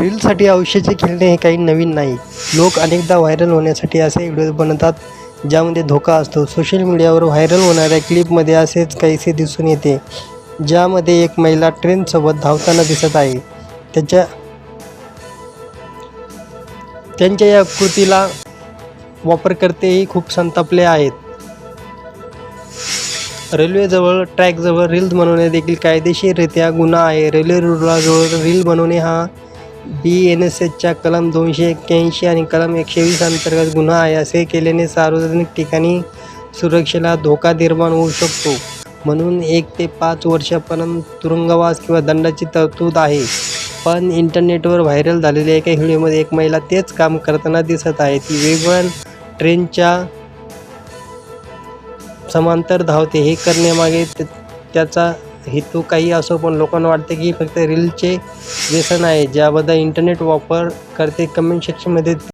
रीलसाठी आयुष्याचे खेळणे हे काही नवीन नाही. लोक अनेकदा व्हायरल होण्यासाठी असे व्हिडिओ बनवतात ज्यामध्ये धोका असतो. सोशल मीडियावर व्हायरल होणाऱ्या क्लिपमध्ये असेच काहीसे दिसून येते ज्यामध्ये एक महिला ट्रेनसोबत धावताना दिसत आहे. त्याच्या त्यांच्या या कृतीला वापरकर्तेही खूप संतापले आहेत. रेल्वेजवळ ट्रॅकजवळ रील्स बनवणे देखील कायदेशीररित्या गुन्हा आहे. रेल्वे रुळाजवळ रील बनवणे हा बी एन एस एचच्या कलम दोनशे एक्क्याऐंशी आणि कलम एकशे वीस अंतर्गत गुन्हा आहे असे केल्याने सार्वजनिक ठिकाणी सुरक्षेला धोका निर्माण होऊ शकतो. म्हणून एक ते पाच वर्षापर्यंत तुरुंगवास किंवा दंडाची तरतूद आहे. पण इंटरनेटवर व्हायरल झालेल्या एका व्हिडिओमध्ये एक महिला तेच काम करताना दिसत आहे. ती वेगवेगळ्या ट्रेनच्या समांतर धावते. हे करण्यामागे त- त्याचा हेतू काही असो पण लोकांना वाटते की फक्त रीलचे व्यसन आहे. ज्याबद्दल इंटरनेट वापर करते कमेंट सेक्शनमध्ये